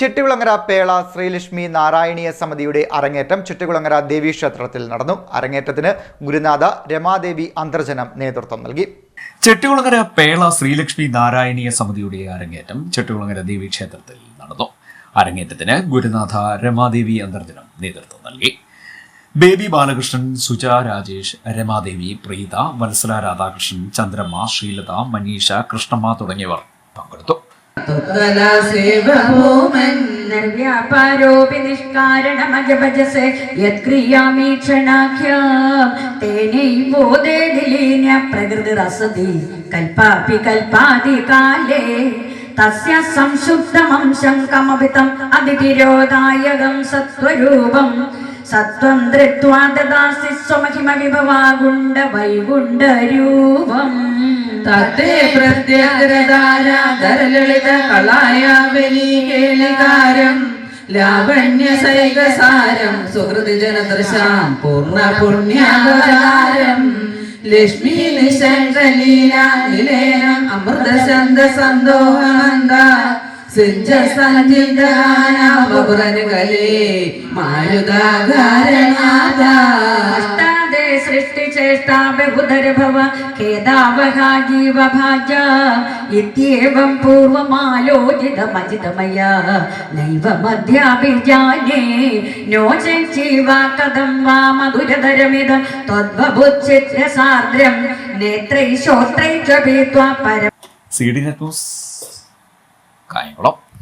ചിട്ടികുളങ്ങര പേള ശ്രീലക്ഷ്മി നാരായണീയ സമിതിയുടെ അരങ്ങേറ്റം ചിട്ടികുളങ്ങര ദേവീക്ഷേത്രത്തിൽ നടന്നു. അരങ്ങേറ്റത്തിന് ഗുരുനാഥ രമാദേവി അന്തർജനം നേതൃത്വം നൽകി. ചെട്ടികുളങ്ങര പേള ശ്രീലക്ഷ്മി നാരായണീയ സമിതിയുടെ അരങ്ങേറ്റം ചെട്ടികുളങ്ങര ദേവീക്ഷേത്രത്തിൽ നടന്നു. അരങ്ങേറ്റത്തിന് ഗുരുനാഥ രമാദേവി അന്തർജനം നേതൃത്വം നൽകി. ബേബി ബാലകൃഷ്ണൻ സുജ രാജേഷ് രമാദേവി പ്രീത വത്സല രാധാകൃഷ്ണൻ ചന്ദ്രമ്മ ശ്രീലത മനീഷ കൃഷ്ണമ്മ തുടങ്ങിയവർ നിഷ്കാരണമജഭജസെ യത്ക്രിയാമീക്ഷണാഖ്യാം തേനൈവോദേ ദിലീന പ്രകൃതിരസതി കൽപ്പാപി കൽപ്പാതി കാലേ. തസ്യ സംശുദ്ധമംശം കമപിതം അതിതിരോധായകം സത്വരൂപം. സത്വം ധൃത്വാ ദദാസി സ്വമഹിമ വിഭവാഗുണ്ട വൈകുണ്ഠരൂപം തത്തേ പ്രത്യഗ്രതാരാധരലളിത കളായാവലീകേളികാരം ലാവണ്യ സൈകസാരം സുഹൃതി ജനദൃശാം പൂർണ പുണ്യാവതാരം ലക്ഷ്മി നിശങ്കലീല നിലേനം അമൃതചന്ദ സന്തോഹമന്ദ സിഞ്ച സഞ്ചിന്തകാനാപുരനുകലേ മാരുതാകാരനാഥ സൃഷ്ടിചേഷ്ടാ ബഹുധര ഭവ ഖേദാവഹാ ജീവഭാജ ഇത്യേവം പൂർവമാലോചിതമജിതമയ നൈവ മധ്യാഭിജാനേ നോ ജീവാ കഥം വാ മധുരധരമിതം ത്വദ്വബുദ്ധിസാദ്രം നേത്രൈ ശ്രോത്രൈ ച പീത്വാ പരം സി